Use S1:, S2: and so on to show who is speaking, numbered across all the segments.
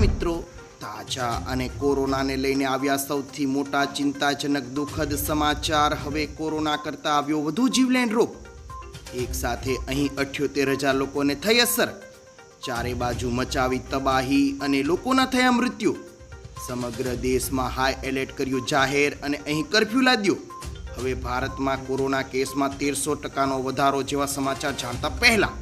S1: મિત્રો, તાજા અને કોરોનાને લઈને આવ્યા સૌથી મોટા ચિંતાજનક દુઃખદ સમાચાર હવે કોરોના કરતા આવ્યો વધુ જીવલેણ રોગ એક સાથે અહીં અઠ્યોતેર હજાર લોકોને થઈ અસર. ચારે બાજુ મચાવી તબાહી અને લોકોના થયા મૃત્યુ. સમગ્ર દેશમાં હાઈ એલર્ટ કર્યું જાહેર અને અહીં કરફ્યુ લાદ્યો. હવે ભારતમાં કોરોના કેસમાં તેરસો ટકાનો વધારો જેવા સમાચાર જાણતા પહેલા.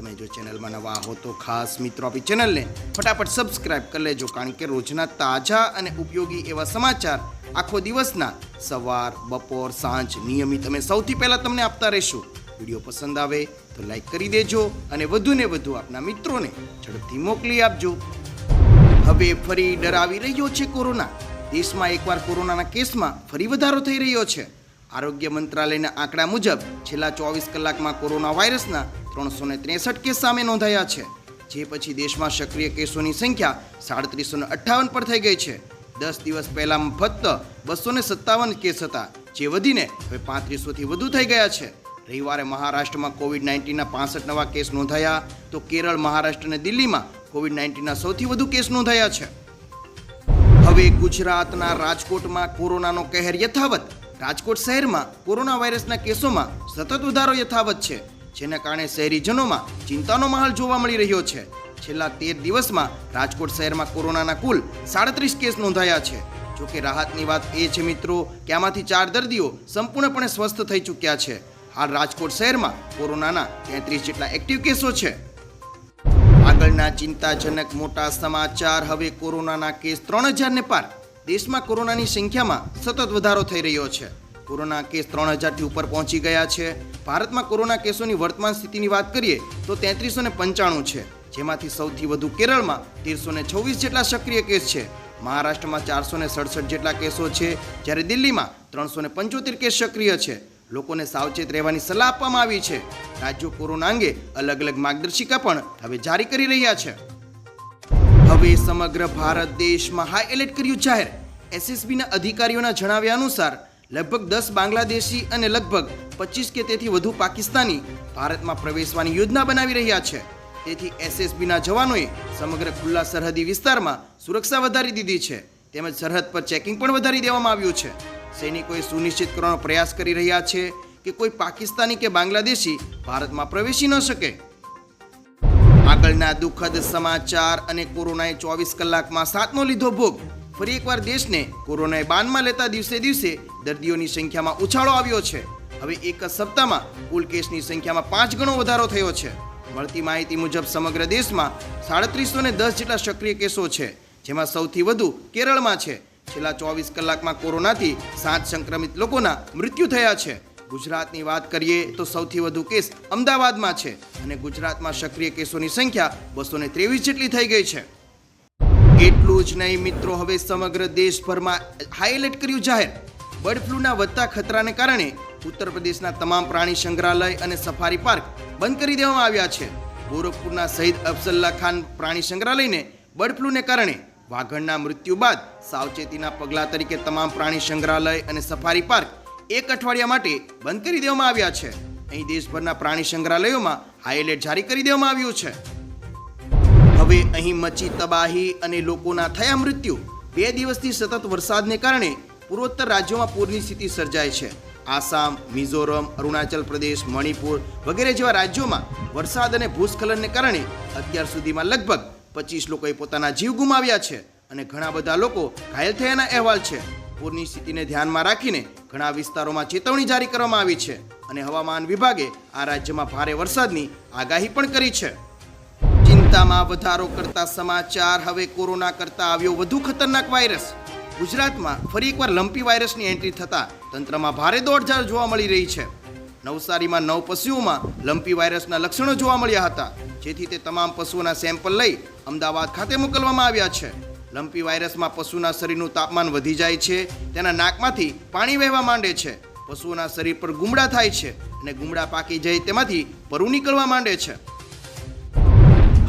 S1: તમે જો ચેનલમાં નવા હો તો ખાસ મિત્રો આપણી ચેનલને ફટાફટ સબસ્ક્રાઇબ કરી લેજો, કારણ કે રોજના તાજા અને ઉપયોગી એવા સમાચાર આખો દિવસના સવાર, બપોર, સાંજ નિયમિત અમે સૌથી પહેલાં તમને આપતા રહીશું. વીડિયો પસંદ આવે તો લાઈક કરી દેજો અને વધુને વધુ આપના મિત્રોને ઝડપથી મોકલી આપજો. હવે ફરી ડરાવી રહ્યો છે કોરોના. દેશમાં એકવાર કોરોનાના કેસમાં ફરી વધારો થઈ રહ્યો છે. આરોગ્ય મંત્રાલયના આંકડા મુજબ છેલ્લા ચોવીસ કલાકમાં કોરોના વાયરસના ત્રણસો ને ત્રેસઠ કેસ સામે નોંધાયા છે, જે પછી દેશમાં સક્રિય કેસોની સંખ્યા સાડત્રીસો ને અઠ્ઠાવન પર થઈ ગઈ છે. દસ દિવસ પહેલાં ફક્ત બસો ને સત્તાવન કેસ હતા, જે વધીને હવે પાંત્રીસોથી વધુ થઈ ગયા છે. રવિવારે મહારાષ્ટ્રમાં કોવિડ નાઇન્ટીનના પાસઠ નવા કેસ નોંધાયા, તો કેરળ, મહારાષ્ટ્ર અને દિલ્હીમાં કોવિડ નાઇન્ટીનના સૌથી વધુ કેસ નોંધાયા છે. હવે ગુજરાતના રાજકોટમાં કોરોનાનો કહેર યથાવત. રાજકોટ શહેરમાં કોરોના વાયરસના કેસોમાં સતત વધારો યથાવત છે. જેના કારણે શહેરીજનોમાં ચિંતાનો માહોલ જોવા મળી રહ્યો છે. છેલ્લા તેર દિવસમાં રાજકોટ શહેરમાં કોરોનાના કુલ સાડત્રીસ કેસ નોંધાયા છે. જોકે રાહતની વાત એ છે મિત્રો કે આમાંથી ચાર દર્દીઓ સંપૂર્ણપણે સ્વસ્થ થઈ ચૂક્યા છે. હાલ રાજકોટ શહેરમાં કોરોનાના તેત્રીસ જેટલા એક્ટિવ કેસો છે. આગળના ચિંતાજનક મોટા સમાચાર, હવે કોરોનાના કેસ ત્રણ હજારને પાર. દેશમાં કોરોનાની સંખ્યામાં સતત વધારો થઈ રહ્યો છે. કોરોના કેસ ત્રણ હજારથી ઉપર પહોંચી ગયા છે. ભારતમાં કોરોના કેસોની વર્તમાન સ્થિતિની વાત કરીએ તો તેત્રીસો ને પંચાણું છે. જેમાંથી સૌથી વધુ કેરળમાં તેરસો ને છવ્વીસ જેટલા સક્રિય કેસ છે. મહારાષ્ટ્રમાં ચારસો ને સડસઠ જેટલા કેસો છે. જ્યારે દિલ્હીમાં ત્રણસો ને પંચોતેર કેસ સક્રિય છે. લોકોને સાવચેત રહેવાની સલાહ આપવામાં આવી છે. રાજ્યો કોરોના અંગે અલગ અલગ માર્ગદર્શિકા પણ હવે જારી કરી રહ્યા છે. હવે સમગ્ર ભારત દેશમાં હાઈ એલર્ટ કર્યું જાહેર. એસએસબીના અધિકારીઓના જણાવ્યા અનુસાર લગભગ દસ બાંગ્લાદેશી અને લગભગ પચીસ કે તેથી વધુ પાકિસ્તાની ભારતમાં પ્રવેશવાની યોજના બનાવી રહ્યા છે. તેથી એસએસબીના જવાનોએ સમગ્ર ખુલ્લા સરહદી વિસ્તારમાં સુરક્ષા વધારી દીધી છે. તેમજ સરહદ પર ચેકિંગ પણ વધારી દેવામાં આવ્યું છે. સૈનિકોએ સુનિશ્ચિત કરવાનો પ્રયાસ કરી રહ્યા છે કે કોઈ પાકિસ્તાની કે બાંગ્લાદેશી ભારતમાં પ્રવેશી ન શકે. આગળના દુઃખદ સમાચાર અને કોરોનાએ ચોવીસ કલાકમાં સાતનો લીધો ભોગ. ફરી એકવાર દેશને કોરોનાએ બાનમાં લેતા દિવસે દિવસે દર્દીઓની સંખ્યામાં ઉછાળો આવ્યો છે. હવે એક જ સપ્તાહમાં કુલ કેસની સંખ્યામાં પાંચ ગણો વધારો થયો છે. મળતી માહિતી મુજબ સમગ્ર દેશમાં સાડત્રીસો ને દસ જેટલા સક્રિય કેસો છે, જેમાં સૌથી વધુ કેરળમાં છે. છેલ્લા ચોવીસ કલાકમાં કોરોનાથી સાત સંક્રમિત લોકોના મૃત્યુ થયા છે. ગુજરાતની વાત કરીએ તો સૌથી વધુ કેસ અમદાવાદમાં છે અને ગુજરાતમાં સક્રિય કેસોની સંખ્યા બસો ત્રેવીસ જેટલી થઈ ગઈ છે. એટલું જ નહીં મિત્રો, હવે સમગ્ર દેશભરમાં હાઈ એલર્ટ કર્યું જાહેર. બર્ડ ફ્લૂના વધતા ખતરાને કારણે ઉત્તર પ્રદેશના તમામ પ્રાણી સંગ્રહાલય અને સફારી પાર્ક બંધ કરી દેવામાં આવ્યા છે. ગોરખપુરના શહીદ અફસલ્લા ખાન પ્રાણી સંગ્રહાલયને બર્ડ ફ્લૂને કારણે વાઘણના મૃત્યુ બાદ સાવચેતીના પગલાં તરીકે તમામ પ્રાણી સંગ્રહાલય અને સફારી પાર્ક એક અઠવાડિયા માટે બંધ કરી દેવામાં આવ્યા છે. અહીં દેશભરના પ્રાણી સંગ્રહાલયોમાં હાઈ એલર્ટ જારી કરી દેવામાં આવ્યું છે. હવે અહીં મચી તબાહી અને લોકોના થયા મૃત્યુ. બે દિવસથી સતત વરસાદને કારણે પૂર્વોત્તર રાજ્યોમાં પૂરની સ્થિતિ સર્જાય છે. આસામ, મિઝોરમ, અરુણાચલ પ્રદેશ, મણિપુર વગેરે જેવા રાજ્યોમાં વરસાદ અને ભૂસ્ખલનને કારણે અત્યાર સુધીમાં લગભગ પચીસ લોકોએ પોતાના જીવ ગુમાવ્યા છે અને ઘણા બધા લોકો ઘાયલ થયાના અહેવાલ છે. પૂરની સ્થિતિને ધ્યાનમાં રાખીને ઘણા વિસ્તારોમાં ચેતવણી જારી કરવામાં આવી છે અને હવામાન વિભાગે આ રાજ્યમાં ભારે વરસાદની આગાહી પણ કરી છે. ચિંતામાં વધારો કરતા સમાચાર હવે કોરોના કરતા આવ્યો વધુ ખતરનાક વાયરસ. ગુજરાતમાં ફરી એકવાર લંપી વાયરસની એન્ટ્રી થતાં તંત્રમાં ભારે દોડધાડ જોવા મળી રહી છે. નવસારીમાં નવ પશુઓમાં લંપી વાયરસના લક્ષણો જોવા મળ્યા હતા, જેથી તે તમામ પશુઓના સેમ્પલ લઈ અમદાવાદ ખાતે મોકલવામાં આવ્યા છે. લંપી વાયરસમાં પશુના શરીરનું તાપમાન વધી જાય છે, તેના નાકમાંથી પાણી વહેવા માંડે છે. પશુઓના શરીર પર ગુમડા થાય છે અને ગુમડા પાકી જાય તેમાંથી પરુ નીકળવા માંડે છે.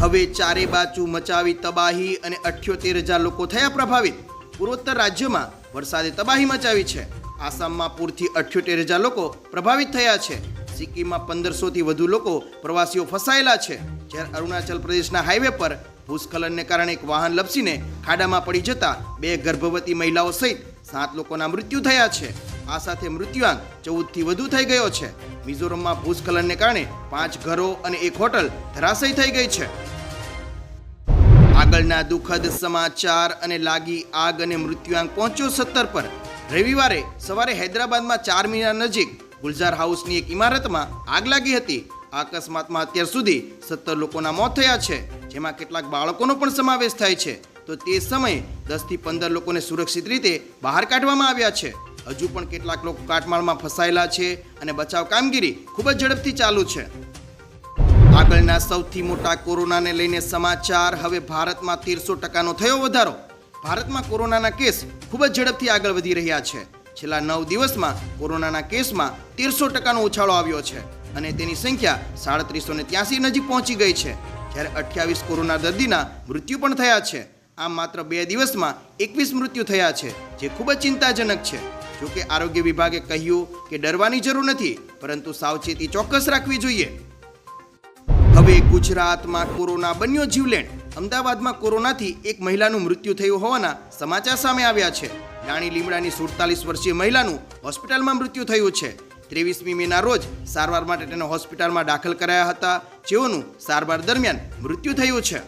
S1: હવે ચારે બાજુ મચાવી તબાહી અને અઠ્યોતેર હજાર લોકો થયા પ્રભાવિત. પૂર્વોત્તર રાજ્યોમાં વરસાદે તબાહી મચાવી છે. આસામમાં પૂરથી અઠ્યોતેર હજાર લોકો પ્રભાવિત થયા છે. સિક્કિમમાં પંદરસોથી વધુ લોકો પ્રવાસીઓ ફસાયેલા છે. જ્યારે અરુણાચલ પ્રદેશના હાઈવે પર ભૂસ્ખલનને કારણે એક વાહન લપસીને ખાડામાં પડી જતા બે ગર્ભવતી મહિલાઓ સહિત સાત લોકોના મૃત્યુ થયા છે. આ સાથે મૃત્યુઆંક ચૌદથી વધુ થઈ ગયો છે. મિઝોરમમાં ભૂસ્ખલનને કારણે પાંચ ઘરો અને એક હોટલ ધરાશયી થઈ ગઈ છે. આગળના દુઃખદ સમાચાર અને લાગી આગ અને મૃત્યુઆંક પહોંચ્યો સત્તર પર. રવિવારે સવારે હૈદરાબાદમાં ચાર મીના નજીક ગુલઝાર હાઉસની એક ઇમારતમાં આગ લાગી હતી. આ અકસ્માતમાં અત્યાર સુધી સત્તર લોકોના મોત થયા છે, જેમાં કેટલાક બાળકોનો પણ સમાવેશ થાય છે. તો તે સમયે દસથી પંદર લોકોને સુરક્ષિત રીતે બહાર કાઢવામાં આવ્યા છે. હજુ પણ કેટલાક લોકો કાટમાળમાં ફસાયેલા છે અને બચાવ કામગીરી ખૂબ જ ઝડપથી ચાલુ છે. આગળના સૌથી મોટા કોરોનાને લઈને સમાચાર હવે ભારતમાં તેરસો ટકાનો થયો વધારો. ભારતમાં કોરોનાના કેસ ખૂબ જ ઝડપથી આગળ વધી રહ્યા છે. છેલ્લા નવ દિવસમાં કોરોનાના કેસમાં તેરસો ટકાનો ઉછાળો આવ્યો છે અને તેની સંખ્યા સાડત્રીસો ને ત્યાસી નજીક પહોંચી ગઈ છે. જ્યારે અઠ્યાવીસ કોરોના દર્દીના મૃત્યુ પણ થયા છે. આમ માત્ર બે દિવસમાં એકવીસ મૃત્યુ થયા છે, જે ખૂબ જ ચિંતાજનક છે. જોકે આરોગ્ય વિભાગે કહ્યું કે ડરવાની જરૂર નથી, પરંતુ સાવચેતી ચોક્કસ રાખવી જોઈએ. હવે ગુજરાતમાં કોરોના બન્યો જીવલેણ. અમદાવાદમાં કોરોનાથી એક મહિલાનું મૃત્યુ થયું હોવાના સમાચાર સામે આવ્યા છે. રાણી લીમડાની સુડતાલીસ વર્ષીય મહિલાનું હોસ્પિટલમાં મૃત્યુ થયું છે. ત્રેવીસમી મેના રોજ સારવાર માટે તેને હોસ્પિટલમાં દાખલ કરાયા હતા. જેઓનું સારવાર દરમિયાન મૃત્યુ થયું છે.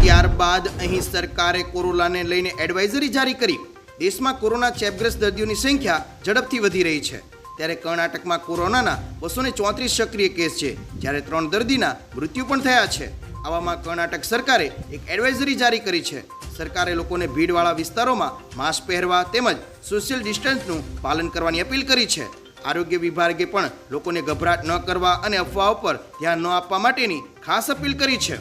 S1: ત્યારબાદ અહીં સરકારે કોરોનાને લઈને એડવાઇઝરી જારી કરી. દેશમાં કોરોના ચેપગ્રસ્ત દર્દીઓની સંખ્યા ઝડપથી વધી રહી છે. ત્યારે કર્ણાટકમાં કોરોનાના બસો ને ચોત્રીસ સક્રિય કેસ છે. જ્યારે ત્રણ દર્દીના મૃત્યુ પણ થયા છે. આવામાં કર્ણાટક સરકારે એક એડવાઇઝરી જારી કરી છે. સરકારે લોકોને ભીડવાળા વિસ્તારોમાં માસ્ક પહેરવા તેમજ સોશિયલ ડિસ્ટન્સનું પાલન કરવાની અપીલ કરી છે. આરોગ્ય વિભાગે પણ લોકોને ગભરાટ ન કરવા અને અફવાઓ પર ધ્યાન ન આપવા માટેની ખાસ અપીલ કરી છે.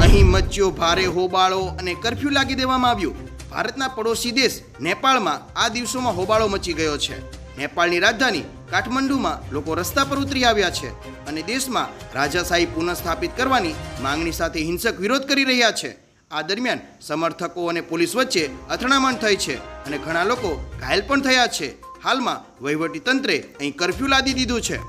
S1: અહીં મચ્યો, ભારે હોબાળો અને કરફ્યુ લાગી દેવામાં આવ્યું. ભારતના પડોશી દેશ નેપાળમાં આ દિવસોમાં હોબાળો મચી ગયો છે. નેપાળની રાજધાની કાઠમંડુમાં લોકો રસ્તા પર ઉતરી આવ્યા છે અને દેશમાં રાજાશાહી પુનઃસ્થાપિત કરવાની માંગણી સાથે હિંસક વિરોધ કરી રહ્યા છે. આ દરમિયાન સમર્થકો અને પોલીસ વચ્ચે અથડામણ થઈ છે અને ઘણા લોકો ઘાયલ પણ થયા છે. હાલમાં વહીવટી તંત્રે અહીં કરફ્યુ લાદી દીધું છે.